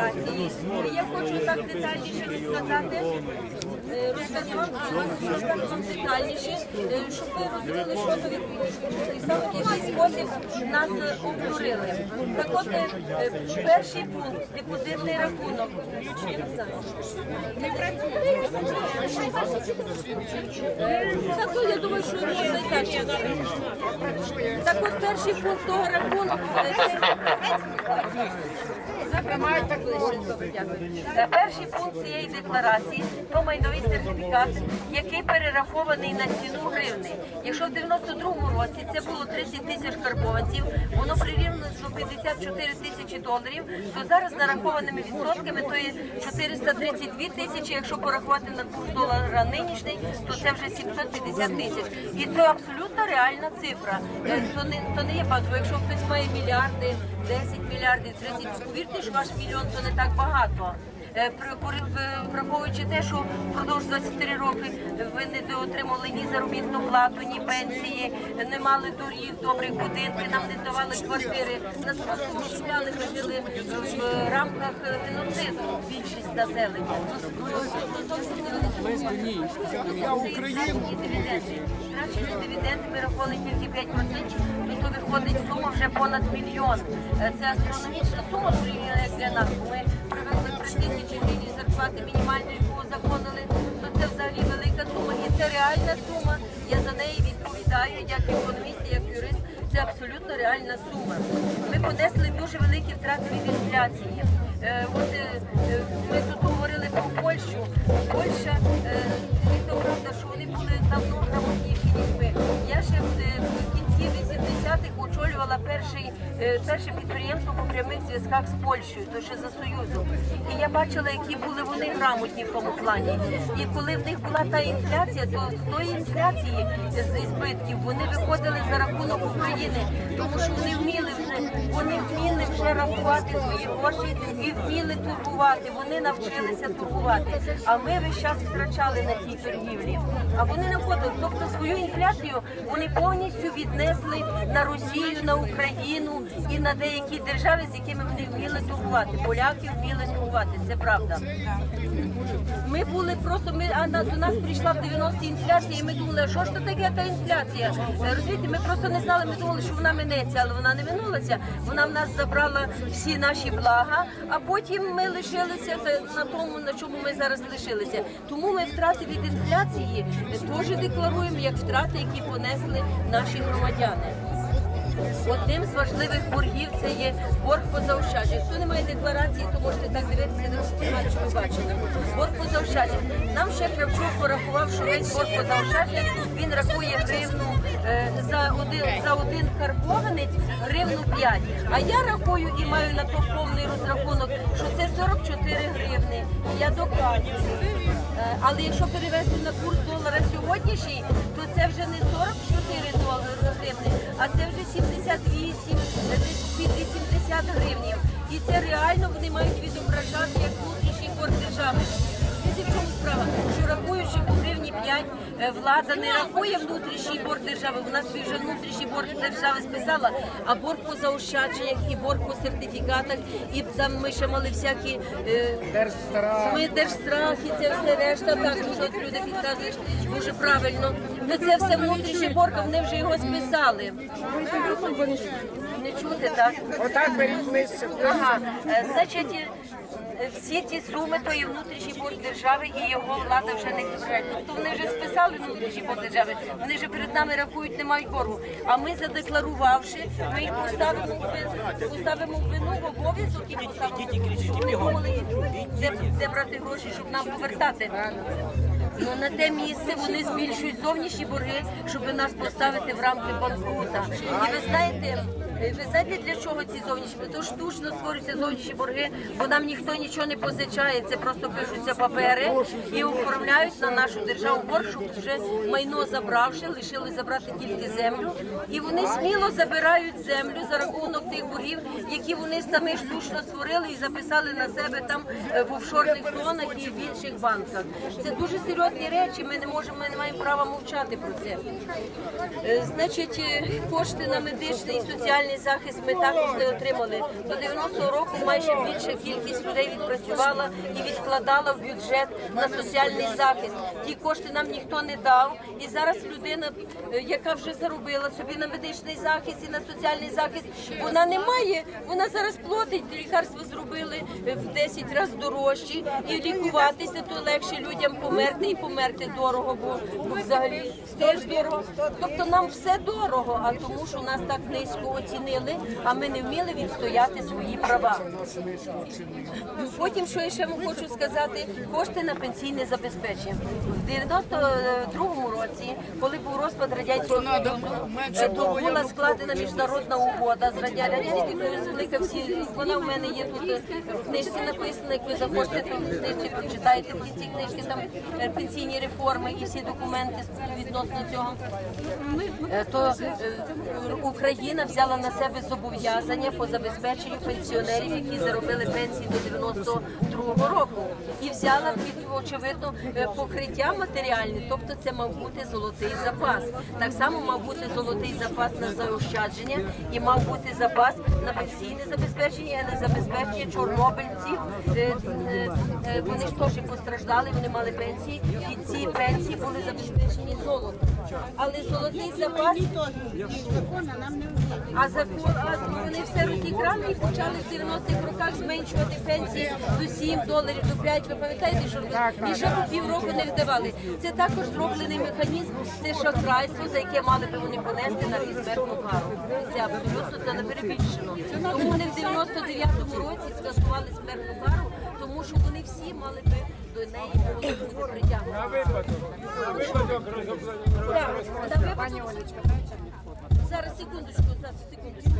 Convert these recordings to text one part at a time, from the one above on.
І я хочу так детальніше розказати. е, Розказати розказати вам детальніше, е, щоб ви розуміли, що то відбулося. І саме в який спосіб нас обдурили. Так от, е, перший пункт депозитний рахунок. Не працює. Так, то я думаю, що можна і так. Так от перший пункт того рахунку. Перший пункт цієї декларації то майновий сертифікат, який перерахований на ціну гривни. Якщо в 92-му році це було 30 тисяч карбованців, воно прирівняно до 54 тисячі доларів, то зараз нарахованими відсотками то є 432 тисячі. Якщо порахувати на курс долара нинішній, то це вже 750 тисяч. І це абсолютно реальна цифра. То не то не є. Бо Якщо хтось має мільярди, 10 мільярдів, 30, повірте, що ваш мільйон то не так багато. Е, в- Враховуючи те, що впродовж 23 роки ви не отримали ні заробітну плату, ні пенсії, не мали доріг, добрих будинків, нам не давали квартири. Нас просто виселяли, ми жили в рамках е, геноциду більшість населення. Я Україна. Страшні дивіденди ми рахували тільки 5%, то виходить сума вже понад мільйон. Е, Це астрономічна сума порівняно як для нас. Ми привикли при тисячі гривень зарплати мінімальної, яку узаконили, то це взагалі велика сума. І це реальна сума. Я за неї відповідаю як економіст, як юрист. Це абсолютно реальна сума. Ми понесли дуже великі втрати від інфляції. Е, От е, ми тут говорили про Польщу. Польща, е, то правда, що вони були давно грамотніші, ніж ми. Я ще в, е, кінці 80-х очолювала перший, перше підприємство по прямих зв'язках з Польщею, то ще за Союзом. І я бачила, які були вони грамотні в тому плані. І коли в них була та інфляція, то з тої інфляції з збитків вони виходили за рахунок України, тому що вони вміли вони вміли вже рахувати свої гроші і вміли торгувати. Вони навчилися торгувати. А ми весь час втрачали на цій торгівлі. А вони не входили. Тобто свою інфляцію вони повністю віднесли на Росію, на Україну і на деякі держави, з якими вони вміли торгувати. Поляки вміли торгувати. Це правда. Ми були просто ми а до нас прийшла в 90-ті інфляція, і ми думали, що ж то таке та інфляція? Розумієте, ми просто не знали. Ми думали, що вона минеться, але вона не минулася. Вона в нас забрала всі наші блага, а потім ми лишилися на тому, на чому ми зараз лишилися. Тому ми втрати від інфляції теж декларуємо як втрати, які понесли наші громадяни. Одним з важливих боргів це є борг по заощадженню. Хто не має декларації, то можете так дивитися, на що ви бачите. Борг по заощадженню. Нам ще Кравчук порахував, що весь борг по заощадженню він рахує гривну за один за один карбованець гривну 5. А я рахую і маю на то повний розрахунок, що це 44 гривни. Я доказую. Е, Але якщо перевести на курс долара сьогоднішній, то це вже не 44 долари а це вже 78, е, десь під 80 гривнів. І це реально вони мають відображати як внутрішній борг держави. Справа? Що рахуючи по гривні 5, е, влада не рахує внутрішній борг держави. Вона свій вже внутрішній борг держави списала, а борг по заощадженнях і борг по сертифікатах, і там ми ще мали всякі е, ми держстрах і це все решта, так що от люди підказують дуже правильно. Ну це все внутрішній борг, а вони вже його списали. Не чути, так? Отак беріть місце. Ага, е, значить, всі ці суми то є внутрішній борг держави і його влада вже не збирає. Тобто вони вже списали внутрішній борг держави, вони вже перед нами рахують, не мають боргу. А ми задекларувавши, ми їх поставимо в вин- поставимо в вину в обов'язок і поставимо, де, де брати гроші, щоб нам повертати. Ну на те місце вони збільшують зовнішні борги, щоб нас поставити в рамки банкрута. І ви знаєте. Ви знаєте, для чого ці зовнішні? То штучно створюються зовнішні борги, бо нам ніхто нічого не позичає. Це просто пишуться папери і оформляють на нашу державу борг, щоб вже майно забравши, лишили забрати тільки землю. І вони сміло забирають землю за рахунок тих боргів, які вони самі штучно створили і записали на себе там е, в офшорних зонах і в інших банках. Це дуже серйозні речі. Ми не можемо, ми не маємо права мовчати про це. Е, Значить, е, кошти на медичне і соціальне соціальний захист ми також не отримали. До 90-го року майже більша кількість людей відпрацювала і відкладала в бюджет на соціальний захист. Ті кошти нам ніхто не дав. І зараз людина, е, яка вже заробила собі на медичний захист і на соціальний захист, вона не має. Вона зараз платить. Лікарства зробили е, в 10 разів дорожчі, і лікуватися то легше людям померти і померти дорого, бо, бо взагалі теж дорого. Тобто нам все дорого, а тому, що нас так низько оцінили, а ми не вміли відстояти свої права. Потім, що я ще вам хочу сказати, кошти на пенсійне забезпечення. В 92-му році, коли був розпад радянського Союзу, е, то була складена міжнародна угода з Радя- радянським Союзом. Велика всі вона в мене є тут е, в книжці написана. Як ви захочете, в книжці прочитаєте в кінці книжки там е, пенсійні реформи і всі документи відносно цього. То Україна взяла на себе зобов'язання по забезпеченню пенсіонерів, які заробили пенсії до 92-го року, і взяла під очевидно е, покриття матеріальне, тобто це мав бути золотий запас. Так само мав бути золотий запас на заощадження і мав бути запас на пенсійне забезпечення, а не забезпечення чорнобильців. Е, е, Вони ж теж постраждали, вони мали пенсії, і ці пенсії були забезпечені золотом. Але золотий запас а закон, а вони все розіграли і почали в 90-х роках зменшувати пенсії до 7 доларів, до 5. Ви пам'ятаєте, що робили? І ще по півроку не вдавали. Це також зроблений механізм, це шахрайство, за яке мали би вони понести на смертну кару. Це абсолютно це не перебільшено. Тому вони в 99-му році скасували смертну кару, тому що вони всі мали би до неї бути притягнути. На випадок. На випадок розібрати. Так, на Зараз секундочку, зараз секундочку.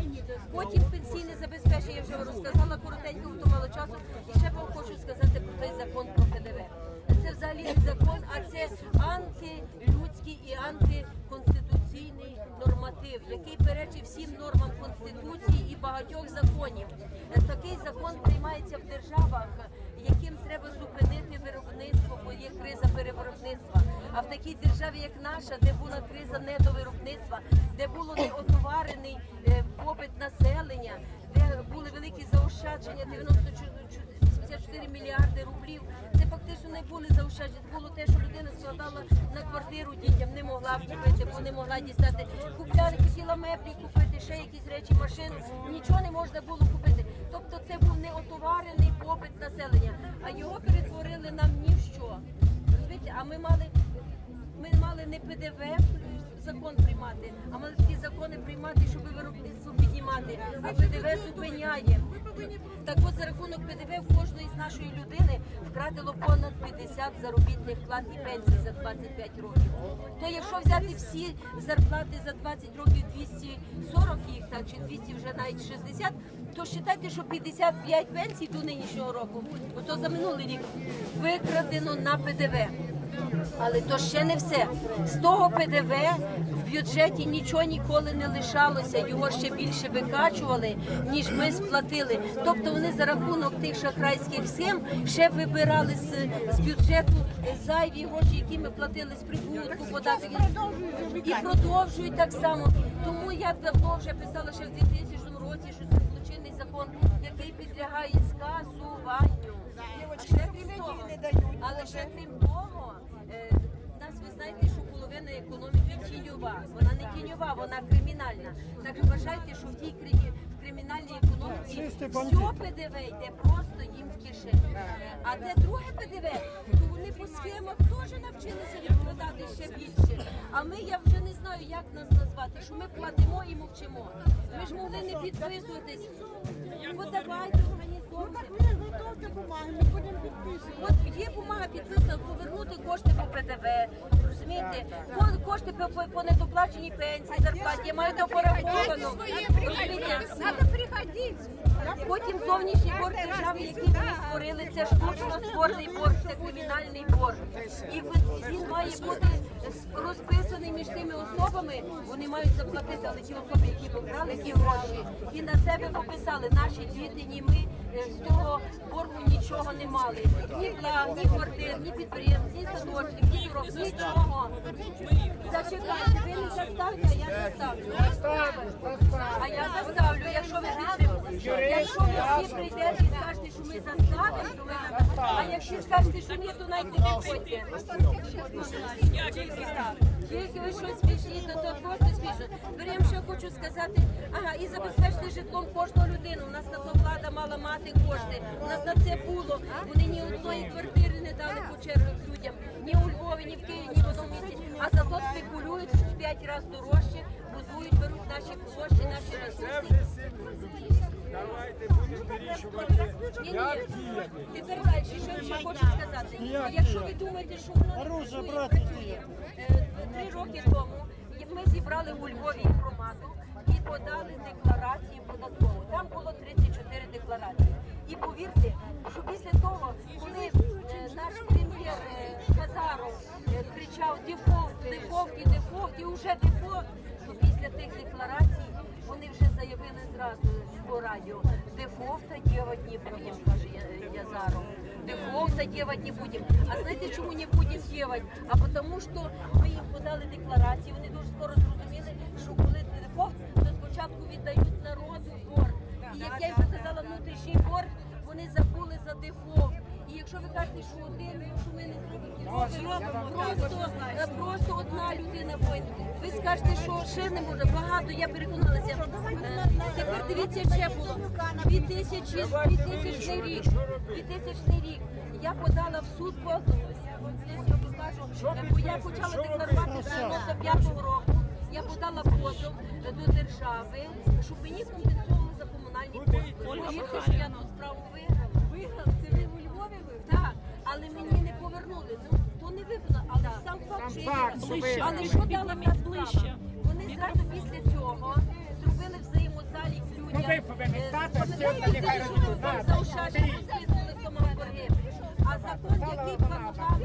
Потім пенсійне забезпечення, я вже розказала коротенько, хто мало часу. І ще вам хочу сказати про той закон про ПДВ. Це взагалі не закон, а це антилюдський і антиконституційний норматив, який перечить всім нормам конституції і багатьох законів. Такий закон приймається в державах, яким треба зупинити виробництво, бо є криза перевиробництва. А в такій державі, як наша, де була криза недовиробництва, де було неотоварений е, попит населення, де були великі заощадження 94 84 мільярди рублів. Це фактично не були заощадження. Було те, що людина складала на квартиру дітям, не могла купити, бо не могла дістати. Купляли, хотіла меблі купити, ще якісь речі, машину. Нічого не можна було купити. Тобто це був неотоварений попит населення, а його перетворили нам ні в що. А ми мали ми мали не ПДВ закон приймати, а мали такі закони приймати, щоб виробництво піднімати. А ПДВ зупиняє. Так от за рахунок ПДВ в кожної з нашої людини вкрадило понад 50 заробітних плат і пенсій за 25 років. То якщо взяти всі зарплати за 20 років 240 їх, так чи 200 вже навіть 60, то вважайте, що 55 пенсій до нинішнього року, бо то за минулий рік викрадено на ПДВ. Але то ще не все. З того ПДВ бюджеті нічого ніколи не лишалося. Його ще більше викачували, ніж ми сплатили. Тобто вони за рахунок тих шахрайських схем ще вибирали з, з бюджету зайві гроші, які ми платили з прибутку, податки і продовжують так само. Тому я давно вже писала ще в 2000 році, що це злочинний закон, який підлягає скасуванню. Ще крім того, але ще крім того, е, нас ви знаєте, що половина економіки тіньова. Вона не тіньова, вона кримінальна. Так вважайте, що в тій в кримінальній економіці все ПДВ йде просто їм в кишені. А де друге ПДВ, то вони по схемах теж навчилися відкладати ще більше. А ми я вже не знаю, як нас назвати, що ми платимо і мовчимо. Ми ж могли не підписуватись. Подавайте, організовуйте. Готовте бумаги, ми будемо підписувати. От є бумага підписана, повернути кошти по ПДВ, розумієте? Ко- Кошти по, по, недоплаченій пенсії, зарплаті, маєте опораховано. Розумієте? Надо приходити. Потім зовнішній борг держави, який вони створили, це штучно створений борг, це кримінальний борг. І він- має бути розписаний між тими особами. Вони мають заплатити, але ті особи, які покрали ті гроші, і на себе пописали наші діти, ні ми з цього боргу нічого не мали. Ні благ, ні квартир, ні підприємств, ні садочків, ні дорог, нічого. Зачекайте, ви не заставте, а я заставлю. А я заставлю, якщо ви підтримуєте. Якщо ви всі прийдете і скажете, що ми заставимо, то ми заставимо. А якщо скажете, що ні, то навіть не виходьте. Тільки так. Тільки ви щось смішні, то, то просто смішно. Тепер я хочу сказати, ага, і забезпечити житлом кожну людину. У нас на то влада мала мати кошти. У нас на це було. Вони ні одної квартири не дали по чергах людям. Ні у Львові, ні в Києві, ні в одному місці. А зато спекулюють в п'ять разів дорожче, будують, беруть наші площі, наші ресурси. Давайте будемо вирішувати, Ні, ні. Тепер далі, що я хочу сказати. Якщо ви думаєте, що воно не працює, працює. Роки тому ми зібрали у Львові громаду і подали декларації податкову. Там було 34 декларації. І повірте, що після того, коли е, наш прем'єр е, Казаров е, кричав дефолт, дефолт і дефолт, і вже дефолт, то після тих декларацій вони вже заявили зразу по радіо. Дефолта делать не будем, каже Язаров. Дефолта делать не будем. А знаєте, чому не будем делать? А тому, що ми їм подали декларації, вони дуже скоро зрозуміли, що коли дефолт, то спочатку віддають народу борг. І як я їм показала внутрішній борг, вони забули за дефолт. І якщо ви кажете, що один, що ми не зробимо, зробимо просто, е, просто одна людина воїн. Ви скажете, що ще не може багато. Я переконалася. Е, Тепер дивіться, ще було 2000, 2000 рік. 2000 рік. Я подала в суд позов. Я покажу, е, бо я почала декларувати з 95-го року. Я подала позов е, до держави, щоб мені компенсували за комунальні послуги. Повірте, що я справу. Виграла? Але мені не повернули. Ну, то не виграла, але сам факт, що я виграла. Але що дала мені ближче? Вони зразу після цього зробили взаємозалік людям. Ну, ви повинні Е, стати, пам'ятаєте, всі нехай що розуміють. ви заощаджені, скинули в тому борги? А закон, який планували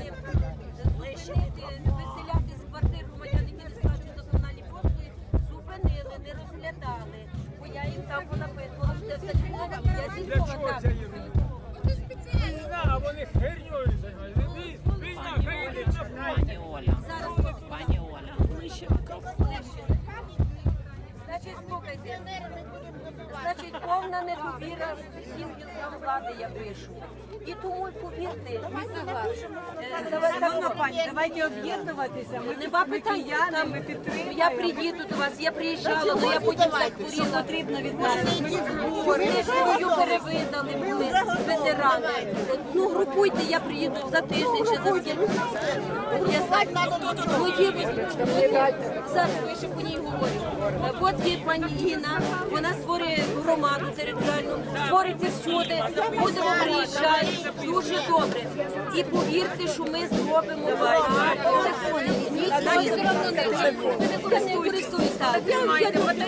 Шановна пані, давайте об'єднуватися. Ми Нема питань, я, там, я приїду до вас, я приїжджала, але я потім захворіла. потрібно від нас. Вони свою перевидали, були ветерани. Ну, групуйте, я приїду за тиждень чи за скільки. Я знаю, ну, зараз я ще по ній говорю. Е, От є пані Інна, вона створює громаду територіальну, створюйте всюди, будемо приїжджати, дуже добре. І повірте, що ми зробимо багато. Я не. Я- думаю,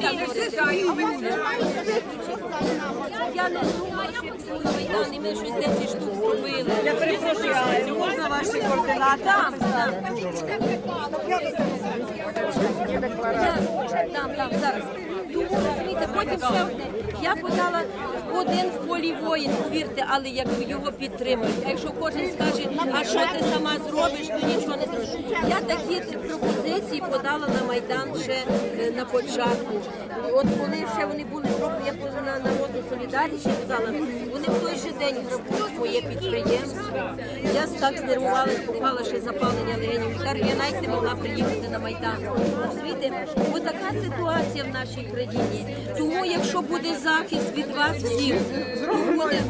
Я не думаю, що всі на Майдані ми щось 10 штук зробили. Я перепрошую, але можна ваші координати? Там, там. Там, там, зараз. Тому розумієте, потім ще одне. Я подала один в полі воїн, повірте, але як його підтримують. А якщо кожен скаже, а що ти сама зробиш, то нічого не зробиш. Я такі пропозиції подала на Майдан ще е, на початку. От коли ще вони були зроблені, я на народну солідарність подала, вони в той же день грабують моє підприємство. Я так знервувалася, попала ще запалення легенів я навіть не могла приїхати на Майдан. Розумієте, Ось така ситуація в нашій країні. Тому, якщо буде захист від вас всіх, то буде,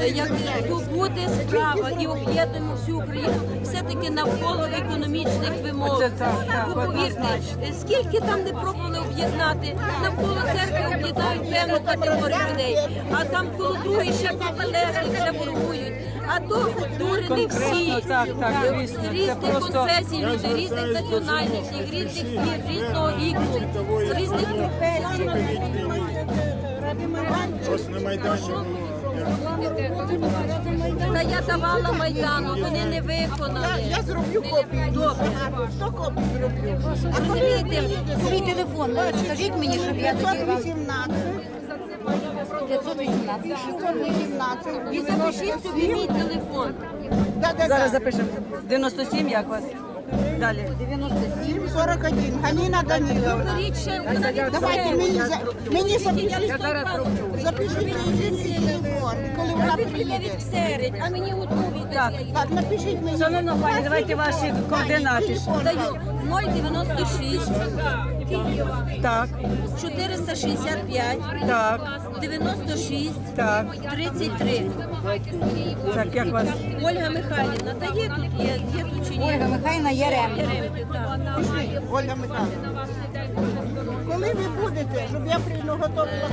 е, як, то буде справа і об'єднуємо всю Україну все-таки навколо економічних вимог. Бо повірте, е, скільки там не пробували об'єднати, навколо церкви об'єднають певну категорію людей, а там коло другої ще попележні, ще ворогують. А то дурені всі так, так, звісно, це різних просто- конфесій, люди, різних національностей, різних слів, різного віку, з різних професій. Ось на. Та я давала Майдану, вони не виконали. Я зроблю копію. Добре. Хто копію зроблю? Розумієте, Свій телефон, скажіть мені, щоб я тоді вам... 518. 518. 518. І запишіть собі мій телефон. Зараз запишемо. 97, як вас? Далі. 97, 41. Галина Даниловна. Давайте мені, за, мені запишіть, її телефон, коли вона приїде. а мені одну Так. Так, напишіть мені. Шановна пані, давайте ваші координати. Даю 096 Так, 465 так, 96 так. 33. Так, як вас? Ольга Михайлівна, та є тут, є, є тут чи ні? Ольга Михайлівна Єрем. Ольга Михайлівна. Коли ви будете, щоб я прийну готовила?